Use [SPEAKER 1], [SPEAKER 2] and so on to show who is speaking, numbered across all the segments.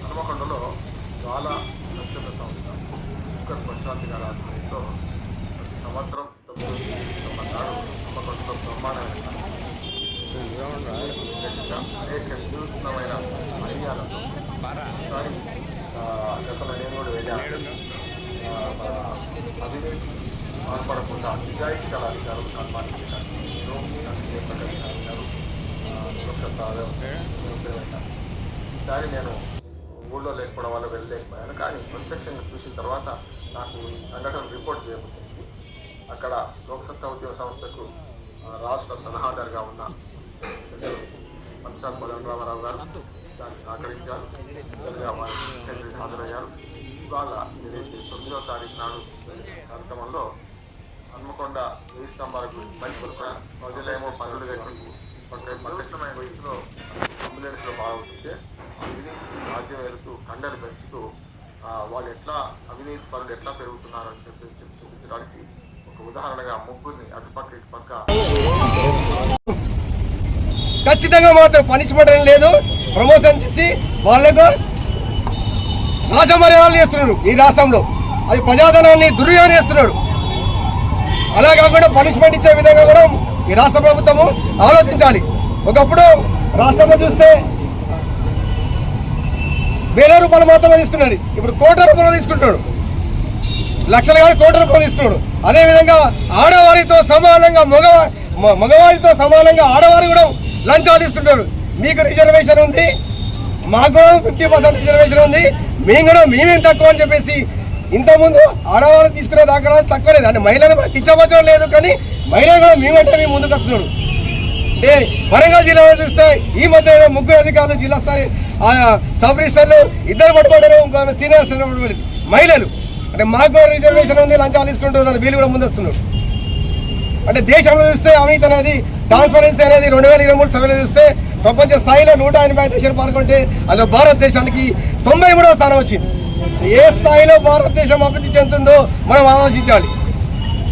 [SPEAKER 1] హనుమకొండలో జ్వాల నక్షత్ర సంస్థ కుక్కర్ ప్రశాంతి గారి ఆధ్వర్యంలో ప్రతి సంవత్సరం తొమ్మిది హనుమకొండలో బ్రహ్మాండమైన గట్టిగా అనేక వినూత్నమైన ఐడియాలతో ఈసారి, గతంలో నేను కూడా వెళ్ళాను. ఆ, మన అవినీతి పాల్పడకుండా నిజాయితీ గల అధికారులు సన్మానించడానికి గారు ప్రసాద్ ఈసారి నేను ఊళ్ళో లేకపోవడం వల్ల వెళ్ళలేకపోయాను కానీ ప్రత్యక్షంగా చూసిన తర్వాత నాకు ఈ సంఘటన రిపోర్ట్ చేయబోతుంది అక్కడ లోక్సత్తా ఉద్యమ సంస్థకు రాష్ట్ర సలహాదారుగా ఉన్న పంచాల్ కోదండరామారావు గారు దాన్ని సహకరించారు వారి హాజరయ్యారు ఇవాళ ఏదైతే తొమ్మిదో తారీఖు నాడు కార్యక్రమంలో హన్మకొండ వెయ్యి స్తంభాలకు మంచి ప్రజలేమో పనులు కట్టి ఒక ప్రత్యక్షమైన వయసులో అంబులెన్స్లో బాగుంటుంటే అవినీతి రాజ్యం వెళుతూ కండలు పెంచుతూ వాళ్ళు ఎట్లా అవినీతి పనులు ఎట్లా పెరుగుతున్నారు చెప్పి చెప్పి చూపించడానికి ఒక ఉదాహరణగా ముగ్గురిని అటుపక్క ఇటుపక్క.
[SPEAKER 2] ఖచ్చితంగా మాత్రం పనిష్మెంట్ ఏం లేదు. ప్రమోషన్ చేసి వాళ్ళకు రాజమర్యాదలు చేస్తున్నాడు ఈ రాష్ట్రంలో. అది ప్రజాధనాన్ని దుర్యోగం చేస్తున్నాడు. అలా కాకుండా పనిష్మెంట్ ఇచ్చే విధంగా కూడా ఈ రాష్ట్ర ప్రభుత్వము ఆలోచించాలి. ఒకప్పుడు రాష్ట్రంలో చూస్తే వేల రూపాయలు మాత్రమే తీసుకున్నాడు. ఇప్పుడు కోట్ల రూపాయలు తీసుకుంటాడు లక్షలు కానీ కోట్ల రూపాయలు తీసుకున్నాడు. అదేవిధంగా ఆడవారితో సమానంగా మగ మగవారితో సమానంగా ఆడవారు కూడా లంచాలు తీసుకుంటారు మీకు రిజర్వేషన్ ఉంది. మాకు కూడా ఫిఫ్టీ పర్సెంట్ రిజర్వేషన్ ఉంది. మేము కూడా మేమేం తక్కువ అని చెప్పేసి ఇంతకుముందు ఆడవాళ్ళు తీసుకునే దాకా తక్కువ లేదు. అంటే మహిళలు కూడా కిచ్చపచ్చడం లేదు కానీ మహిళలు కూడా మేమంటే మేము ముందుకు వస్తున్నాడు. ఏ వరంగల్ జిల్లాలో చూస్తే ఈ మధ్య ముగ్గురు అధికారులు జిల్లా స్థాయి సబ్ రిజిస్టర్లు ఇద్దరు పట్టుబడ్డారు ఇంకో సీనియర్ పట్టుబడింది మహిళలు. అంటే మాకు రిజర్వేషన్ ఉంది లంచాలు తీసుకుంటున్నారు వీళ్ళు కూడా ముందస్తున్నారు. అంటే దేశంలో చూస్తే అవినీతి అనేది ట్రాన్స్పరెన్సీ అనేది రెండు వేల ఇరవై మూడు సర్వేలో చూస్తే ప్రపంచ స్థాయిలో నూట ఎనభై దేశాలు పాల్గొంటే అది భారతదేశానికి తొంభై మూడవ స్థానం వచ్చింది. ఏ స్థాయిలో భారతదేశం అభివృద్ధి చెందుతుందో మనం ఆలోచించాలి.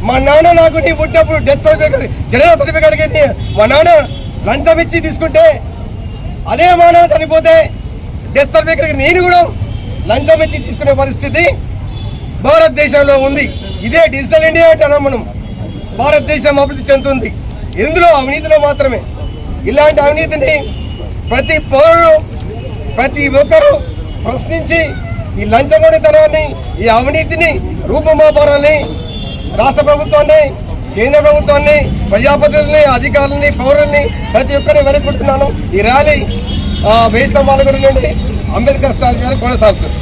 [SPEAKER 2] మా నాన్న నాకు నీ పుట్టినప్పుడు డెత్ సర్టిఫికేట్ జనరల్ సర్టిఫికేట్కి మా నాన్న లంచం ఇచ్చి తీసుకుంటే అదే మా నాన్న చనిపోతే డెత్ సర్టిఫికేట్కి నేను కూడా లంచం ఇచ్చి తీసుకునే పరిస్థితి భారతదేశంలో ఉంది. ఇదే డిజిటల్ ఇండియా అంటున్నాం మనం భారతదేశం అభివృద్ధి చెందుతుంది. ఇందులో అవినీతిలో మాత్రమే. ఇలాంటి అవినీతిని ప్రతి పౌరుడు ప్రతి ఒక్కరూ ప్రశ్నించి ఈ లంచగొడితనాన్ని ఈ అవినీతిని రూపుమాపాలని రాష్ట్ర ప్రభుత్వాన్ని కేంద్ర ప్రభుత్వాన్ని ప్రజాప్రతినిధుల్ని అధికారులని పౌరుల్ని ప్రతి ఒక్కరిని వెనుకుంటున్నాను ఈ ర్యాలీ వేయి స్తంభాలగూడ నుండి అంబేద్కర్ స్టాల్ గారు కొనసాగుతుంది